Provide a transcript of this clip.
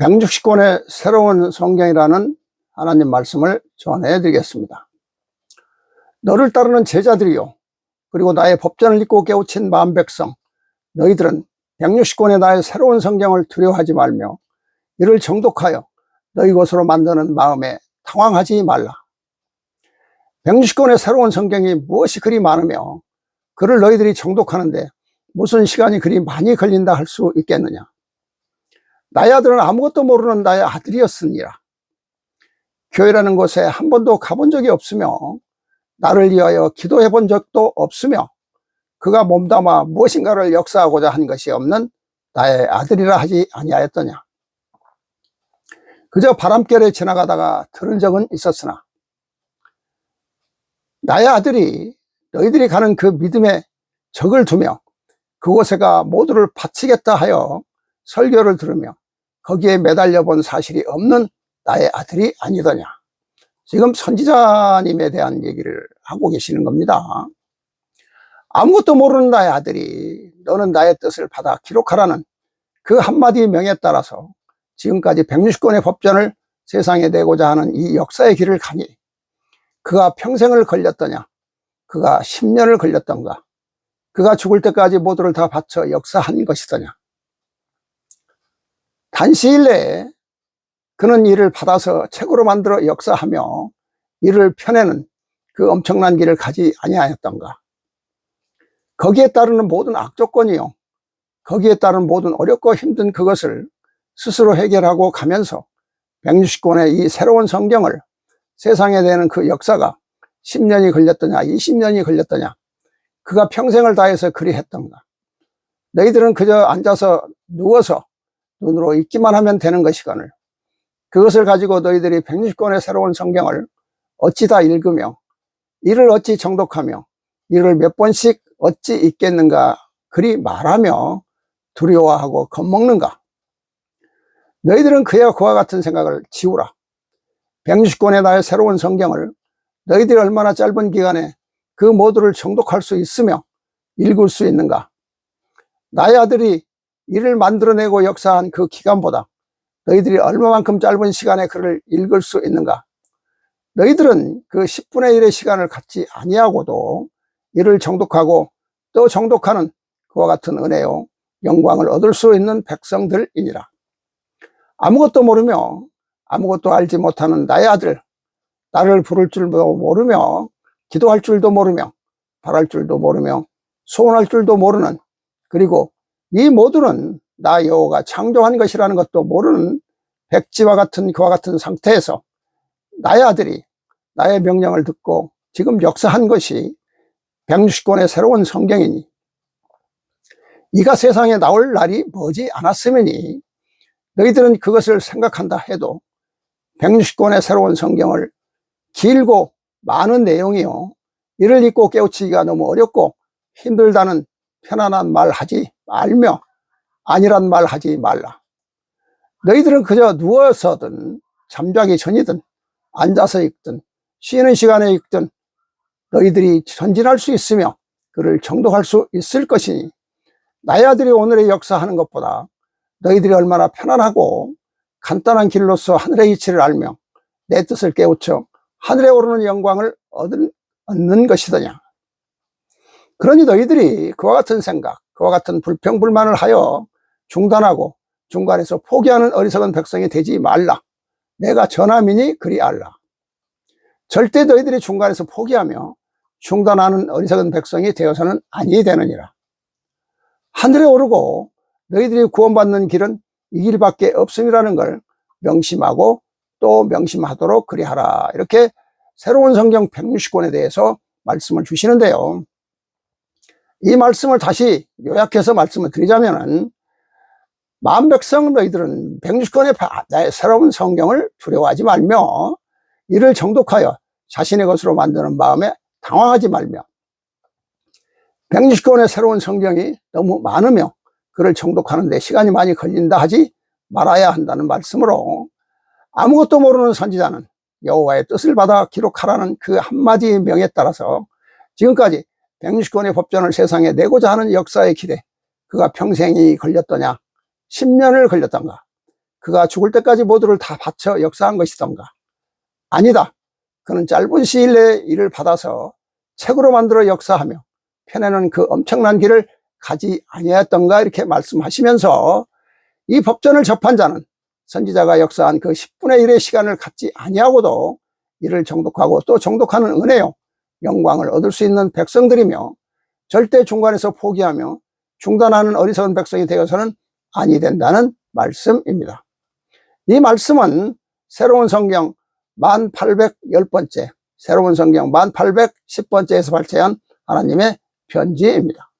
160권의 새로운 성경이라는 하나님 말씀을 전해 드리겠습니다. 너를 따르는 제자들이요. 그리고 나의 법전을 읽고 깨우친 마음 백성. 너희들은 160권의 나의 새로운 성경을 두려워하지 말며 이를 정독하여 너희 것으로 만드는 마음에 당황하지 말라. 160권의 새로운 성경이 무엇이 그리 많으며 그를 너희들이 정독하는데 무슨 시간이 그리 많이 걸린다 할 수 있겠느냐. 나의 아들은 아무것도 모르는 나의 아들이었으니라. 교회라는 곳에 한 번도 가본 적이 없으며 나를 위하여 기도해 본 적도 없으며 그가 몸담아 무엇인가를 역사하고자 한 것이 없는 나의 아들이라 하지 아니하였더냐. 그저 바람결에 지나가다가 들은 적은 있었으나 나의 아들이 너희들이 가는 그 믿음에 적을 두며 그곳에가 모두를 바치겠다 하여 설교를 들으며 거기에 매달려 본 사실이 없는 나의 아들이 아니더냐. 지금 선지자님에 대한 얘기를 하고 계시는 겁니다. 아무것도 모르는 나의 아들이 너는 나의 뜻을 받아 기록하라는 그 한마디 명에 따라서 지금까지 160권의 법전을 세상에 내고자 하는 이 역사의 길을 가니 그가 평생을 걸렸더냐? 그가 10년을 걸렸던가? 그가 죽을 때까지 모두를 다 바쳐 역사한 것이더냐? 단시일 내에 그는 이를 받아서 책으로 만들어 역사하며 이를 펴내는 그 엄청난 길을 가지 아니하였던가. 거기에 따르는 모든 악조건이요. 거기에 따른 모든 어렵고 힘든 그것을 스스로 해결하고 가면서 160권의 이 새로운 성경을 세상에 되는 그 역사가 10년이 걸렸더냐, 20년이 걸렸더냐. 그가 평생을 다해서 그리 했던가. 너희들은 그저 앉아서 누워서 눈으로 읽기만 하면 되는 것이거늘. 그것을 가지고 너희들이 160권의 새로운 성경을 어찌 다 읽으며 이를 어찌 정독하며 이를 몇 번씩 어찌 읽겠는가 그리 말하며 두려워하고 겁먹는가? 너희들은 그와 그와 같은 생각을 지우라. 160권의 나의 새로운 성경을 너희들이 얼마나 짧은 기간에 그 모두를 정독할 수 있으며 읽을 수 있는가? 나의 아들이 이를 만들어내고 역사한 그 기간보다 너희들이 얼마만큼 짧은 시간에 그를 읽을 수 있는가? 너희들은 그 10분의 1의 시간을 갖지 아니하고도 이를 정독하고 또 정독하는 그와 같은 은혜요 영광을 얻을 수 있는 백성들이니라. 아무것도 모르며 아무것도 알지 못하는 나의 아들, 나를 부를 줄도 모르며 기도할 줄도 모르며 바랄 줄도 모르며 소원할 줄도 모르는 그리고 이 모두는 나 여호가 창조한 것이라는 것도 모르는 백지와 같은 그와 같은 상태에서 나의 아들이 나의 명령을 듣고 지금 역사한 것이 160권의 새로운 성경이니 이가 세상에 나올 날이 머지 않았으니 너희들은 그것을 생각한다 해도 160권의 새로운 성경을 길고 많은 내용이요 이를 읽고 깨우치기가 너무 어렵고 힘들다는 편안한 말 하지 말며 아니란 말 하지 말라. 너희들은 그저 누워서든 잠자기 전이든 앉아서 읽든 쉬는 시간에 읽든 너희들이 전진할 수 있으며 그를 정독할 수 있을 것이니 나의 아들이 오늘의 역사하는 것보다 너희들이 얼마나 편안하고 간단한 길로서 하늘의 이치를 알며 내 뜻을 깨우쳐 하늘에 오르는 영광을 얻는, 얻는 것이더냐. 그러니 너희들이 그와 같은 생각, 그와 같은 불평 불만을 하여 중단하고 중간에서 포기하는 어리석은 백성이 되지 말라. 내가 전함이니 그리 알라. 절대 너희들이 중간에서 포기하며 중단하는 어리석은 백성이 되어서는 아니 되느니라. 하늘에 오르고 너희들이 구원받는 길은 이 길밖에 없음이라는 걸 명심하고 또 명심하도록 그리하라. 이렇게 새로운 성경 160권에 대해서 말씀을 주시는데요. 이 말씀을 다시 요약해서 말씀을 드리자면은 마음 백성 너희들은 160권의 나의 새로운 성경을 두려워하지 말며 이를 정독하여 자신의 것으로 만드는 마음에 당황하지 말며 160권의 새로운 성경이 너무 많으며 그를 정독하는데 시간이 많이 걸린다 하지 말아야 한다는 말씀으로 아무것도 모르는 선지자는 여호와의 뜻을 받아 기록하라는 그 한마디 명에 따라서 지금까지 160권의 법전을 세상에 내고자 하는 역사의 길에 그가 평생이 걸렸더냐 10년을 걸렸던가. 그가 죽을 때까지 모두를 다 바쳐 역사한 것이던가? 아니다. 그는 짧은 시일 내에 이를 받아서 책으로 만들어 역사하며 펴내는 그 엄청난 길을 가지 아니하였던가 이렇게 말씀하시면서 이 법전을 접한 자는 선지자가 역사한 그 10분의 1의 시간을 갖지 아니하고도 이를 정독하고 또 정독하는 은혜요 영광을 얻을 수 있는 백성들이며 절대 중간에서 포기하며 중단하는 어리석은 백성이 되어서는 아니 된다는 말씀입니다. 이 말씀은 새로운 성경 1810번째, 새로운 성경 1810번째에서 발췌한 하나님의 편지입니다.